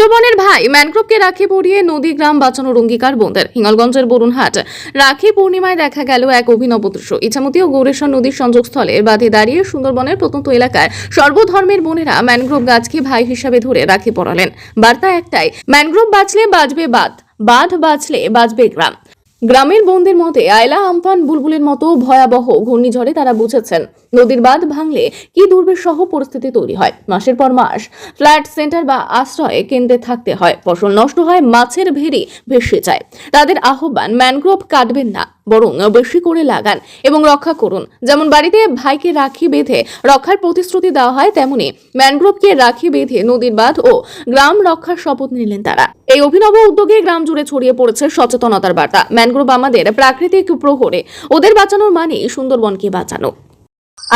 সুন্দরবনের ভাই ম্যানগ্রোভকে রাখি পরিয়ে নদী গ্রাম বাঁচানোর অঙ্গীকার বন্ধের। হিঙ্গলগঞ্জের বরুণহাট। রাখি পূর্ণিমায় দেখা গেল এক অভিনব দৃশ্য। ইছামতি ও গৌরেশ্বর নদীর সংযোগস্থলে বাঁধে দাঁড়িয়ে সুন্দরবনের প্রত্যন্ত এলাকায় সর্বধর্মের বোনেরা ম্যানগ্রোভ গাছকে ভাই হিসাবে ধরে রাখি পড়ালেন বার্তা একটাই, ম্যানগ্রোভ বাঁচলে বাঁচবে বাঁধ বাঁধ বাঁচলে বাঁচবে গ্রাম। গ্রামের বোনদের মতে, আয়লা আমফান বুলবুলের মতো ভয়াবহ ঘূর্ণিঝড়ে তারা বুঝেছেন নদীর বাঁধ ভাঙলে কি দুর্বিষহ পরিস্থিতি তৈরি হয়। মাসের পর মাস ফ্ল্যাট সেন্টার বা আশ্রয়ে কেন্দ্রে থাকতে হয়। ফসল নষ্ট হয়, মাছের ভেড়ি ভেসে যায়। তাদের আহ্বান, ম্যানগ্রোভ কাটবেন না। বরং বেশি করে লাগান এবং রক্ষা করুন। যেমন বাড়িতে ভাইকে রাখি বেঁধে রক্ষার প্রতিশ্রুতি দেওয়া হয়, তেমনি ম্যানগ্রোভকে রাখি বেঁধে নদীর বাঁধ ও গ্রাম রক্ষার শপথ নিলেন তারা। এই অভিনব উদ্যোগে গ্রাম জুড়ে ছড়িয়ে পড়েছে সচেতনতার বার্তা। ম্যানগ্রোভ আমাদের প্রাকৃতিক প্রহরে ওদের বাঁচানোর মানে সুন্দরবনকে বাঁচানো।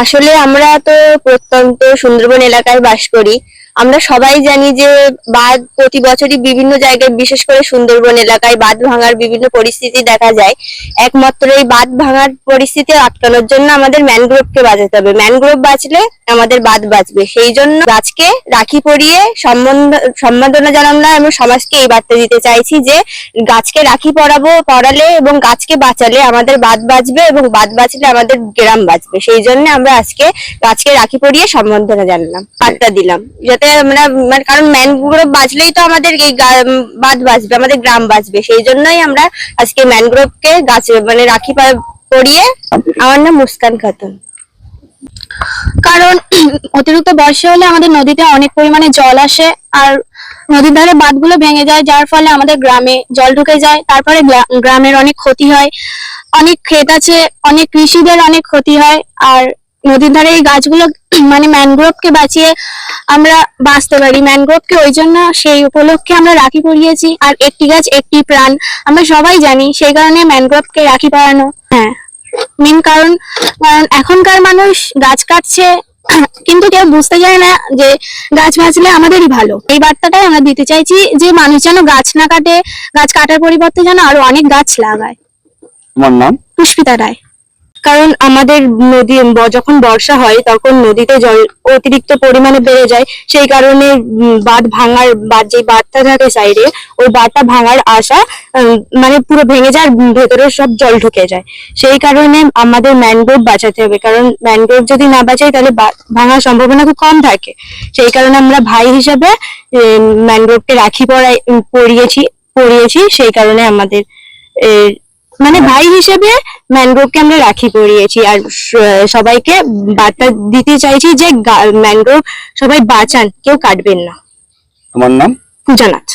আসলে আমরা তো প্রত্যন্ত সুন্দরবন এলাকায় বাস করি। আমরা সবাই জানি যে বাঁধ প্রতি বছরই বিভিন্ন জায়গায়, বিশেষ করে সুন্দরবন এলাকায় বাঁধ ভাঙার বিভিন্ন পরিস্থিতি দেখা যায়। একমাত্র এই বাঁধ ভাঙার পরিস্থিতি আটকানোর জন্য আমাদের ম্যানগ্রোভকে বাঁচাতে হবে। ম্যানগ্রোভ বাঁচলে আমাদের বাঁধ বাঁচবে। সেই জন্য গাছকে রাখি পরিয়ে সম্বন্ধ সম্মাননা জানানো এবং সমাজকে এই বার্তা দিতে চাইছি যে গাছকে রাখি পরাবো, পরালে এবং গাছকে বাঁচালে আমাদের বাঁধ বাঁচবে এবং বাঁধ বাঁচলে আমাদের গ্রাম বাঁচবে। সেই জন্য আমরা আজকে গাছকে রাখি পরিয়ে সম্বর্ধনা জানলাম বার্তা দিলাম। যাতে আমরা মানে কারণ ম্যানগ্রোভ বাঁচলেই তো আমাদের এই বাঁধ বাঁচবে আমাদের গ্রাম বাঁচবে সেই জন্যই আমরা আজকে ম্যানগ্রোভকে গাছ মানে রাখি পরিয়ে আমার নাম মুস্কান খাতুন। কারণ অতিরিক্ত বর্ষা হলে আমাদের নদীতে অনেক পরিমাণে জল আসে, আর নদীর ধারে বাঁধগুলো ভেঙে যায়, যার ফলে আমাদের গ্রামে জল ঢুকে যায়। তারপরে গ্রা- গ্রামের অনেক ক্ষতি হয়। অনেক ক্ষেত আছে, অনেক কৃষিদের অনেক ক্ষতি হয়। আর নদীর ধারে এই গাছগুলো মানে ম্যানগ্রোভকে বাঁচিয়ে আমরা বাঁচতে পারি। ম্যানগ্রোভকে ওই জন্য সেই উপলক্ষে আমরা রাখি পরিয়েছি আর একটি গাছ, একটি প্রাণ, আমরা সবাই জানি সেই কারণে ম্যানগ্রোভকে রাখি পরানো হ্যাঁ। মেন কারণ কারণ এখনকার মানুষ গাছ কাটছে কিন্তু কেউ বুঝতে চায় না যে গাছ বাঁচলে আমাদেরই ভালো। এই বার্তাটাই আমরা দিতে চাইছি যে মানুষ যেন গাছ না কাটে গাছ কাটার পরিবর্তে যেন আরও অনেক গাছ লাগায়। আমার নাম? পুষ্পিতা রায়। কারণ আমাদের নদী যখন বর্ষা হয়, তখন নদীতে জল অতিরিক্ত পরিমাণে বেড়ে যায়। সেই কারণে বাঁধ ভাঙার, বাঁধ যে বাঁধটা থাকে সাইডে, ওই বাঁধটা ভাঙার আশা মানে পুরো ভেঙে যায় ভেতরে সব জল ঢুকে যায়। সেই কারণে আমাদের ম্যানগ্রোভ বাঁচাতে হবে। কারণ ম্যানগ্রোভ যদি না বাঁচাই, তাহলে ভাঙার সম্ভাবনা খুব কম থাকে। সেই কারণে আমরা ভাই হিসাবে ম্যানগ্রোভকে রাখি পড়াই পড়িয়েছি পরিয়েছি সেই কারণে আমাদের মানে ভাই হিসেবে ম্যানগ্রোভকে আমরা রাখি পরিয়েছি আর সবাইকে বার্তা দিতে চাইছি যে ম্যানগ্রোভ সবাই বাঁচান কেউ কাটবেন না। তোমার নাম? পূজা নাথ